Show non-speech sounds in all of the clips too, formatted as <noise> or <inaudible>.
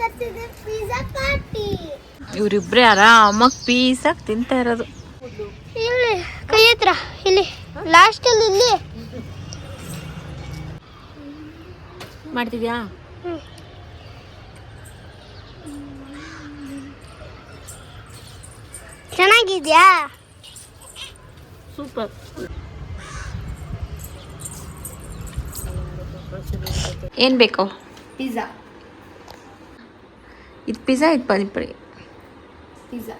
ತರ್ಸಿದೆ pizza party ಇವರಿಬ್ರೆ ಆರಾಮಾಗಿ ಪೀಸಾಗಿ ತಿಂತಾ ಇರೋದು. ಇಲ್ಲಿ ಕೈ ಹತ್ರ ಇಲ್ಲಿ. ಲಾಸ್ಟ್ ಅಲ್ಲಿ ಇಲ್ಲಿ. ಮಾಡ್ತಿದ್ಯಾ? ಚೆನ್ನಾಗಿದ್ಯಾ? ಸೂಪರ್. ಏನು ಬೇಕು? ಪಿಜ್ಜಾ ಇದು ಪಿಜ್ಜಾ ಇದು ಪಾನಿಪುರಿ. ಪಿಜ್ಜಾ.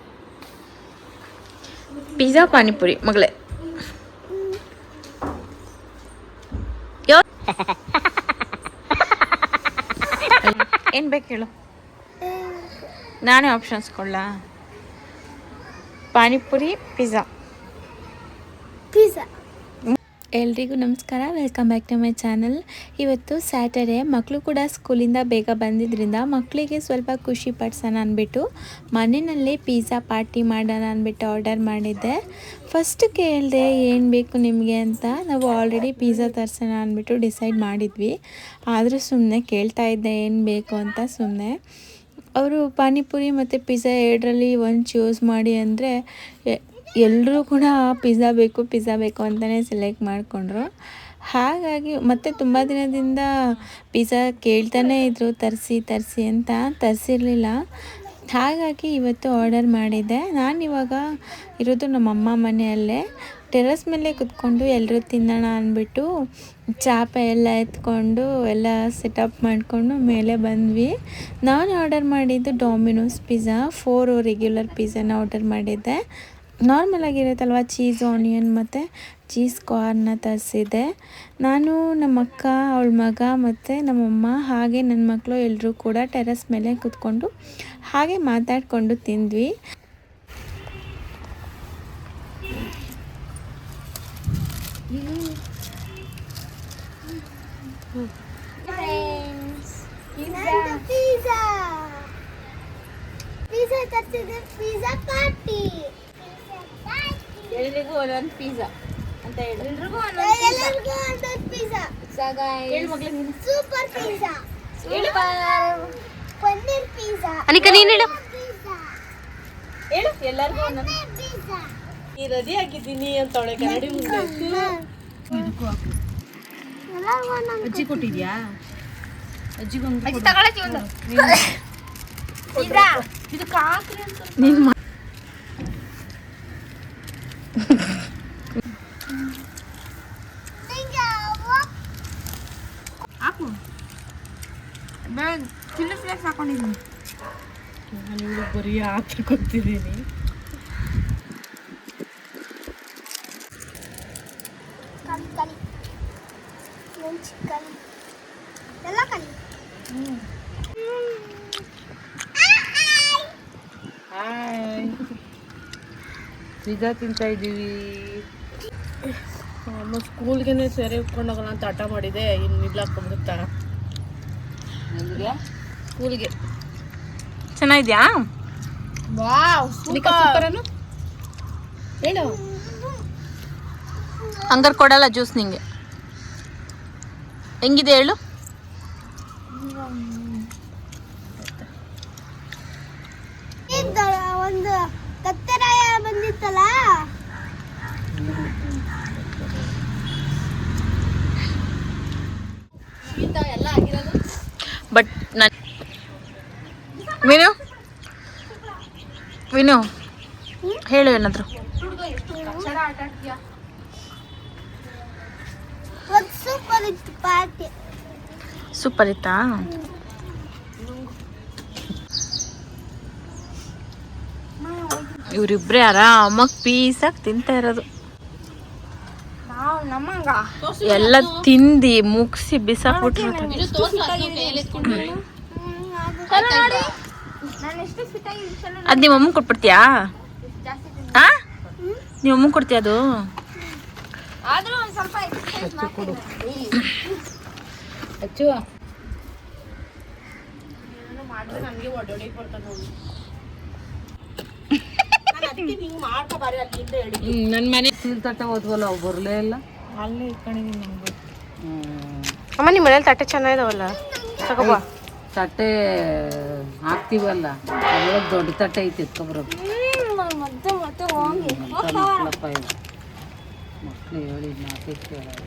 ಪಿಜ್ಜಾ ಪಾನಿಪುರಿ ಮಗಳೇ. <laughs> ಏನು ಬೇಕು ಹೇಳು. ನಾನೇ ಆಪ್ಷನ್ಸ್ ಕೊಡ್ಲಾ? Panipuri pizza pizza. ಎಲ್ರಿಗೂ ನಮಸ್ಕಾರ. Welcome back to my channel ಇವತ್ತು ಸ್ಯಾಟರ್ಡೆ ಮಕ್ಕಳು ಕೂಡ ಸ್ಕೂಲಿಂದ ಬೇಗ ಬಂದಿದ್ದರಿಂದ ಮಕ್ಕಳಿಗೆ ಸ್ವಲ್ಪ ಖುಷಿ ಪಡಿಸೋಣ ಅಂದ್ಬಿಟ್ಟು ಮನೆಯಲ್ಲೇ ಪಿಜ್ಜಾ ಪಾರ್ಟಿ ಮಾಡೋಣ ಅಂದ್ಬಿಟ್ಟು ಆರ್ಡರ್ ಮಾಡಿದ್ದೆ. ಫಸ್ಟ್ ಕೇಳಿದೆ ಏನು ಬೇಕು ನಿಮಗೆ ಅಂತ ನಾವು ಆಲ್ರೆಡಿ ಪಿಜ್ಜಾ ತರ್ಸೋಣ ಅಂದ್ಬಿಟ್ಟು ಡಿಸೈಡ್ ಮಾಡಿದ್ವಿ. ಆದರೂ ಸುಮ್ಮನೆ ಕೇಳ್ತಾ ಇದ್ದೆ ಏನು ಬೇಕು ಅಂತ ಸುಮ್ಮನೆ ಅವರು ಪಾನಿಪುರಿ ಮತ್ತು ಪಿಜ್ಜಾ ಎರಡರಲ್ಲಿ ಒಂದು ಚೂಸ್ ಮಾಡಿ ಅಂದರೆ ಎಲ್ಲರೂ ಕೂಡ ಪಿಜ್ಜಾ ಬೇಕು ಪಿಜ್ಜಾ ಬೇಕು ಅಂತಲೇ ಸೆಲೆಕ್ಟ್ ಮಾಡಿಕೊಂಡ್ರು. ಹಾಗಾಗಿ ಮತ್ತೆ ತುಂಬ ದಿನದಿಂದ ಪಿಜ್ಜಾ ಕೇಳ್ತಾನೇ ಇದ್ದರು ತರಿಸಿ ತರಿಸಿ ಅಂತ ತರಿಸಿರಲಿಲ್ಲ. ಹಾಗಾಗಿ ಇವತ್ತು ಆರ್ಡರ್ ಮಾಡಿದ್ದೆ. ನಾನಿವಾಗ ಇರೋದು ನಮ್ಮಮ್ಮ ಮನೆಯಲ್ಲೇ. ಟೆರಸ್ ಮೇಲೆ ಕುತ್ಕೊಂಡು ಎಲ್ಲರೂ ತಿನ್ನೋಣ ಅಂದ್ಬಿಟ್ಟು ಚಾಪೆ ಎಲ್ಲ ಎತ್ಕೊಂಡು ಎಲ್ಲ ಸೆಟಪ್ ಮಾಡಿಕೊಂಡು ಮೇಲೆ ಬಂದ್ವಿ. ನಾನು ಆರ್ಡರ್ ಮಾಡಿದ್ದು ಡಾಮಿನೋಸ್ ಪಿಜ್ಜಾ ಫೋರು ರೆಗ್ಯುಲರ್ ಪಿಝಾನ ಆರ್ಡರ್ ಮಾಡಿದ್ದೆ. ನಾರ್ಮಲ್ ಆಗಿರುತ್ತಲ್ವ ಚೀಸ್ ಆನಿಯನ್ ಮತ್ತು ಚೀಸ್ ಕಾರ್ನ ತರಿಸಿದೆ ನಾನು ನಮ್ಮ ಅಕ್ಕ ಅವಳ ಮಗ ಮತ್ತು ನಮ್ಮಮ್ಮ ಹಾಗೆ ನನ್ನ ಮಕ್ಕಳು ಎಲ್ಲರೂ ಕೂಡ ಟೆರಸ್ ಮೇಲೆ ಕೂತ್ಕೊಂಡು ಹಾಗೆ ಮಾತಾಡಿಕೊಂಡು ತಿಂದ್ವಿ. ಪಿಜ್ಜಾ ಪಿಜ್ಜಾ ಪಾರ್ಟಿ ಎಲ್ರಿಗೂ ಒಂದೊಂದು ಪಿಜ್ಜಾ ಅಂತ ಹೇಳಿ. ಎಲ್ರಿಗೂ ಎಲ್ಲರಿಗೂ ಒಂದೊಂದು ಪಿಜ್ಜಾ ಹೇಳು ಮಗಳೇ ನೀನು. Super pizza paneer pizza Anika ನೀನು ಹೇಳು. ಹೇಳು ಎಲ್ಲರಿಗೂ ಒಂದೊಂದು ಪಿಜ್ಜಾ ಈ ರೆಡಿ ಆಗಿದ್ದೀನಿ ಅಂತವಳೆ ಕನ್ನಡಿ ಮುಂದೆ ಎಲ್ಲರಿಗೂ ಒಂದೊಂದು ಅಜ್ಜಿ ಕೊಟ್ಟಿದ್ಯಾ? ಅಜ್ಜಿಗೊಂದು ಅಜ್ಜಿ ತಗೊಳತಿ ಒಂದು ಪಿಜ್ಜಾ ಇದು ಕಾಕ್ರಿ ಅಂತ. ನಿಮ್ಮ ಹಾಕು ಚಿಲ್ಲಿ ಫ್ಲೇಕ್ಸ್ ಹಾಕೊಂಡಿದ್ದೀನಿ ನಾನು ಬರೀ ಆತ್ರ ಕೊಡ್ತಿದ್ದೀನಿ ಕಲಿ ಕಲಿ ಮೆಣಸಿ ಕಲಿ ಎಲ್ಲ ಕಲಿ ಹಾಯ್ ಪಿಜ್ಜಾ ತಿಂತಾ ಇದ್ದೀವಿ ನಮ್ಮ ಸ್ಕೂಲ್ಗೆ ಸೇರಿ ಹೋಗೋಣ ಅಂತ ಹಠ ಮಾಡಿದೆ. ಇನ್ನು ಇಲ್ಲ ಹಾಕೊಂಡ್ಬಿಡುತ್ತಾ ಸ್ಕೂಲ್ಗೆ. ಚೆನ್ನಾಗಿದ್ಯಾ? Wow super. ಅನು ಹೇಳು. ಹಂಗಾರೆ ಕೊಡಲ್ಲ ಜ್ಯೂಸ್ ನಿಂಗೆ. ಹೆಂಗಿದೆ ಹೇಳು? ಒಂದು ಕತ್ತರಾಯ ಬಂದಿತ್ತಲ್ಲ? ಬಟ್ ನಾನು ವಿನು ವಿನು ಹೇಳು ಏನಾದ್ರು. ಸೂಪರ್ ಇತ್ತು? ಆರಾಮಾಗಿ ಪೀಸಾಗಿ ತಿಂತಾ ಇರೋದು. ಎಲ್ಲ ತಿಂದಿ ಮುಗಿಸಿ ಬಿಸಾಕ್ಬಿಟ್ರು ಅದ್ ಎಷ್ಟು ಫಿಟ್ ಆಗಿ ಚಲೋ ಅದು ನಿಮ್ಮ ಅಮ್ಮ ಕೊಟ್ಬಿಡ್ತೀಯಾ? ನಿಮ್ಮ ಅಮ್ಮ ಕೊಡ್ತೀಯ ಅದು? ಆದ್ರೂ ನನ್ನ ಮನೆ ತಟ್ಟೆ ಓದ್ವಲ್ಲ ಅವು ಬರಲೇ ಇಲ್ಲ? ಅಲ್ಲೇ ಇಟ್ಕೊಂಡಿದ್ದೀನಿ ನಮ್ಗೆ. ಅಮ್ಮ ನಿಮ್ಮ ಮನೇಲಿ ತಟ್ಟೆ ಚೆನ್ನಾಗಿದಾವಲ್ಲ? ತಗೋಬಾ ತಟ್ಟೆ ಹಾಕ್ತೀವಲ್ಲ ಅದ್ರೊಳಗೆ ದೊಡ್ಡ ತಟ್ಟೆ ಐತಿ ಎತ್ಕೊಬರೋದು. ಮತ್ತೆ ಮತ್ತೆ ಹೋಗಿ ಹೇಳಿ ನಾಲ್ಕೈದು ಕೇಳೋದು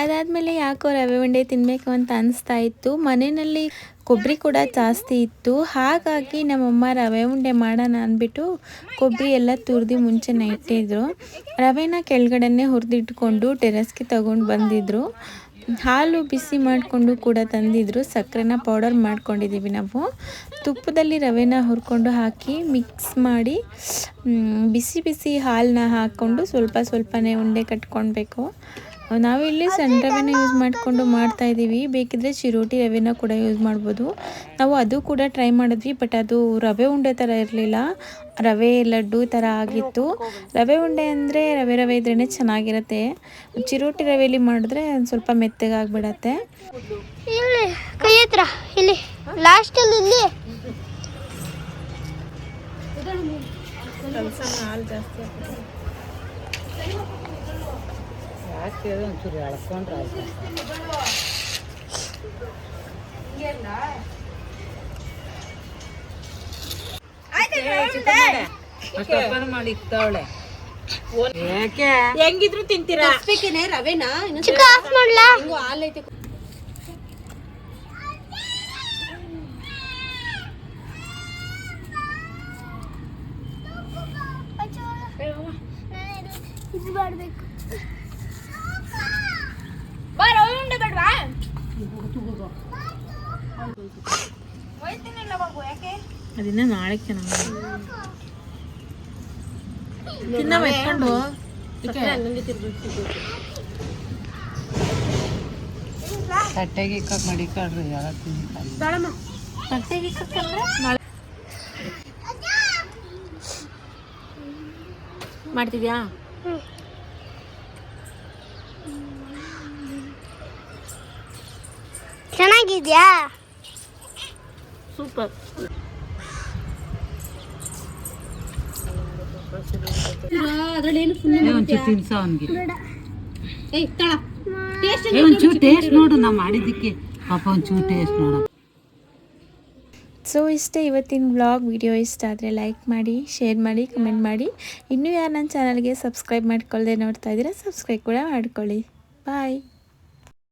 ಅದಾದಮೇಲೆ ಯಾಕೋ ರವೆ ಉಂಡೆ ತಿನ್ನಬೇಕು ಅಂತ ಅನಿಸ್ತಾ ಇತ್ತು. ಮನೆಯಲ್ಲಿ ಕೊಬ್ಬರಿ ಕೂಡ ಜಾಸ್ತಿ ಇತ್ತು. ಹಾಗಾಗಿ ನಮ್ಮಮ್ಮ ರವೆ ಉಂಡೆ ಮಾಡೋಣ ಅಂದ್ಬಿಟ್ಟು ಕೊಬ್ಬರಿ ಎಲ್ಲ ತುರಿದು ಮುಂಚೆನೇ ಇಟ್ಟಿದ್ರು ರವೆನ ಕೆಳಗಡೆನೆ ಹುರಿದಿಟ್ಕೊಂಡು ಟೆರೆಸ್ಗೆ ತಗೊಂಡು ಬಂದಿದ್ರು. ಹಾಲು ಬಿಸಿ ಮಾಡಿಕೊಂಡು ಕೂಡ ತಂದಿದ್ರು. ಸಕ್ಕರೆನ ಪೌಡರ್ ಮಾಡ್ಕೊಂಡಿದ್ದೀವಿ ನಾವು. ತುಪ್ಪದಲ್ಲಿ ರವೆನ ಹುರ್ಕೊಂಡು ಹಾಕಿ ಮಿಕ್ಸ್ ಮಾಡಿ ಬಿಸಿ ಬಿಸಿ ಹಾಲನ್ನ ಹಾಕ್ಕೊಂಡು ಸ್ವಲ್ಪ ಸ್ವಲ್ಪನೇ ಉಂಡೆ ಕಟ್ಕೊಳ್ಬೇಕು. ನಾವಿಲ್ಲಿ ಸಣ್ಣ ರವೆನ ಯೂಸ್ ಮಾಡಿಕೊಂಡು ಮಾಡ್ತಾ ಇದ್ದೀವಿ ಬೇಕಿದ್ರೆ ಚಿರೋಟಿ ರವೆನ ಕೂಡ ಯೂಸ್ ಮಾಡ್ಬೋದು. ನಾವು ಅದು ಕೂಡ ಟ್ರೈ ಮಾಡಿದ್ವಿ ಬಟ್ ಅದು ರವೆ ಉಂಡೆ ಥರ ಇರಲಿಲ್ಲ. ರವೆ ಲಡ್ಡು ಥರ ಆಗಿತ್ತು. ರವೆ ಉಂಡೆ ಅಂದರೆ ರವೆ ರವೆ ಇದ್ರೇ ಚೆನ್ನಾಗಿರುತ್ತೆ. ಚಿರೋಟಿ ರವೆಯಲ್ಲಿ ಮಾಡಿದ್ರೆ ಒಂದು ಸ್ವಲ್ಪ ಮೆತ್ತಗಾಗ್ಬಿಡತ್ತೆ ಇಲ್ಲಿ ಕೈ ಹತ್ರ ಇಲ್ಲಿ. ಲಾಸ್ಟಲ್ಲಿ ಇಲ್ಲಿ. ಯಾಕೆ ಒಂಚೂರು ಎಳ್ಕೊಂಡ್ರೆ ಆಯ್ತು ಯಾಕೆ ಹೆಂಗಿದ್ರು ತಿಂತೀರಾ? ಚಿಕ್ಕ ಆಫ್ ಮಾಡ್ಲಾ? ಇದು ಮಾಡ್ಬೇಕು ಬಾ ರವೆ ಉಂಡೆ ಬೇಡ್ವಾ ಹೋಯ್ತೀನಿಲ್ಲ ಬಾಬು ಯಾಕೆ ಅದನ್ನ ನಾಳೆ ತಿನ್ನ ಎತ್ಕೊಂಡು ತಟ್ಟೆಗೆ ಯಾವಾಗ ತಿನ್ನಿಲ್ಲ ಮಾಡ್ತಿದ್ಯಾ? ಚೆನ್ನಾಗಿದ್ಯಾ? ಸೂಪರ್. ಒಂಚೂರು ತಿನ್ಸ ಅವನಿಗೆ. ಏ ಒಂಚೂರು ಟೇಸ್ಟ್ ನೋಡು ನಾ ಮಾಡಿದ್ದಕ್ಕೆ. ಪಾಪ ಒಂಚೂರು ಟೇಸ್ಟ್ ನೋಡು. ಸೊ ಇಷ್ಟೇ ಇವತ್ತಿನ ಬ್ಲಾಗ್ ವಿಡಿಯೋ ಇಷ್ಟ ಆದರೆ ಲೈಕ್ ಮಾಡಿ ಶೇರ್ ಮಾಡಿ ಕಮೆಂಟ್ ಮಾಡಿ. ಇನ್ನೂ ಯಾರು ನನ್ನ ಚಾನಲ್ಗೆ ಸಬ್ಸ್ಕ್ರೈಬ್ ಮಾಡ್ಕೊಳ್ಳದೆ ನೋಡ್ತಾ ಇದ್ದೀರಾ ಸಬ್ಸ್ಕ್ರೈಬ್ ಕೂಡ ಮಾಡ್ಕೊಳ್ಳಿ. ಬಾಯ್